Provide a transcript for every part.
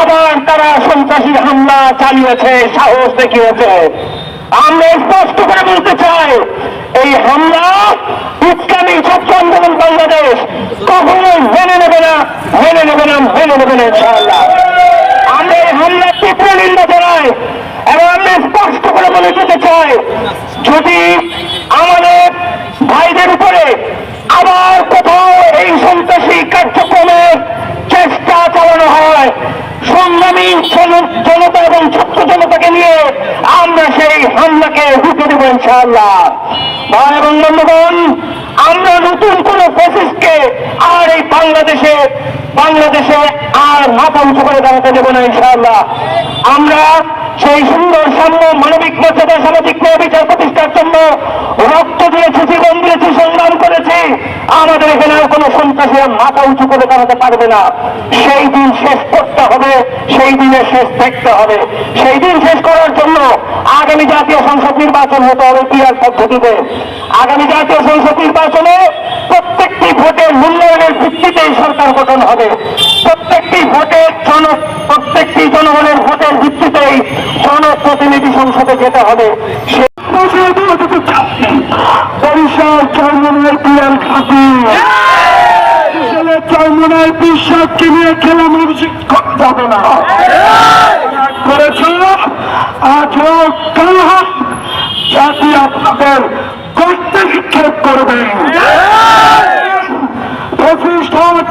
আবার তারা সন্ত্রাসী হামলা চালিয়েছে, সাহস দেখিয়েছে। আমরা স্পষ্ট করে বলতে চাই, এই হামলা ইসলামী ছাত্র আন্দোলন বাংলাদেশ কখনোই মেনে নেবে না, মেনে নেবে না, মেনে নেবে না, ইনশাআল্লাহ। আমরা এই হামলার তীব্র নিন্দা জানাই, এবং আমরা স্পষ্ট করে বলে যেতে চাই, যদি এবং ছাত্র জনতাকে নিয়ে আমরা সেই হামলাকে রুখে দেবো ইনশাআল্লাহ। ভাই এবং বন্ধুগণ, আমরা নতুন কোন প্রসেসকে আর এই বাংলাদেশে বাংলাদেশে আর মাথা উঁচু করে দাঁড়াতে দেবো না ইনশাআল্লাহ। আমরা সেই সুন্দর সাম্য মানবিক মর্যাদা, সামাজিক ন্যায় বিচার প্রতিষ্ঠার আর মাথা উঁচু করে দাঁড়াতে পারবে না। সেই দিন শেষ করতে হবে সেই দিনে শেষ দেখতে হবে। সেই দিন শেষ করার জন্য আগামী জাতীয় সংসদ নির্বাচন হতে হবে পিয়ার পদ্ধতিতে। আগামী জাতীয় সংসদ নির্বাচনে প্রত্যেকটি ভোটের মূল্যায়নের ভিত্তিতেই সরকার গঠন হবে। প্রত্যেকটি ভোটের জন প্রত্যেকটি জনগণের ভোটের ভিত্তিতেই জনপ্রতিনিধি সংসদে যেতে হবে। সে বরিশাল চরমনের পিয়ার খাতি চরমনের বিশ্বাসকে নিয়ে খেলা মানুষ করতে হবে না। করেছ আজ হোক কাল হোক জাতি আপনাদের করতে নিক্ষেপ করবে।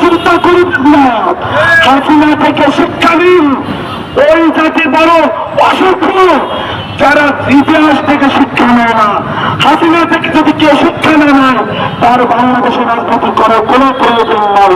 চিন্তা করুন না। হাসিনা থেকে শিক্ষা নিন। ওই জাতি বড় অসভ্য যারা ইতিহাস থেকে শিক্ষা নেয় না, হাসিনা থেকে যদি কেউ শিক্ষা না, তার বাংলাদেশের রাজনীতি করার কোনো প্রয়োজন নাই।